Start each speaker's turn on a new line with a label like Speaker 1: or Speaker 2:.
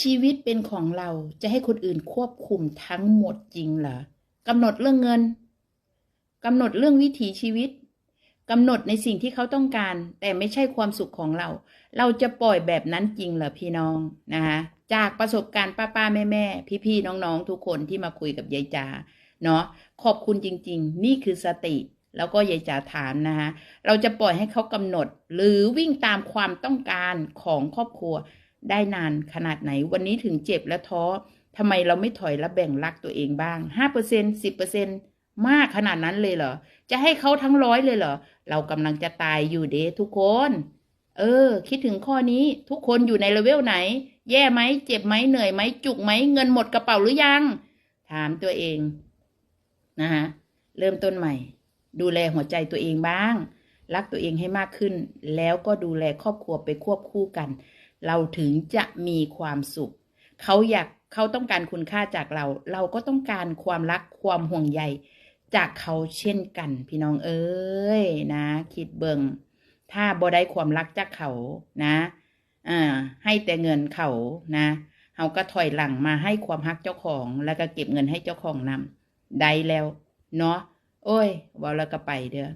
Speaker 1: ชีวิตเป็นของเราจะให้คนอื่นควบคุมทั้งหมดจริงเหรอกำหนดเรื่องเงินกำหนดเรื่องวิถีชีวิตกำหนดในสิ่งที่เขาต้องการ แต่ไม่ใช่ความสุขของเรา เราจะปล่อยแบบนั้นจริงเหรอพี่น้องนะคะจากประสบการณ์ป้าป้าแม่แม่พี่พี่ๆน้องๆ ทุกคนที่มาคุยกับยายจาเนาะขอบคุณจริง ๆ นี่คือสติ แล้วก็ยายจ๋าถามนะคะเราจะปล่อยให้เขากำหนด หรือวิ่งตามความต้องการของครอบครัว ได้นานขนาดไหน วันนี้ถึงเจ็บและท้อทำไมเราไม่ถอยและแบ่งรักตัวเองบ้างห้าเปอร์เซ็นสิบเปอร์เซ็นมากขนาดนั้นเลยเหรอ จะให้เขาทั้งร้อยเลยเหรอ เรากำลังจะตายอยู่เดทุกคน เออ คิดถึงข้อนี้ทุกคนอยู่ในเลเวลไหน แย่ไหม เจ็บไหมเหนื่อยไหม จุกไหม เงินหมดกระเป๋าหรือยัง ถามตัวเองนะฮะเริ่มต้นใหม่ ดูแลหัวใจตัวเองบ้าง รักตัวเองให้มากขึ้น แล้วก็ดูแลครอบครัวไปควบคู่กัน เราถึงจะมีความสุข เขาอยากเขาต้องการคุณค่าจากเรา เราก็ต้องการความรักความห่วงใยจากเขาเช่นกัน พี่น้องเอ้ยนะ คิดเบิงถ้าบ่ได้ความรักจากเขานะอ่าให้แต่เงินเขานะเขาก็ถอยหลังมาให้ความรักเจ้าของ แล้วก็เก็บเงินให้เจ้าของนำได้แล้ว เนาะโอ้ยว่าแล้วก็ไปเด้อ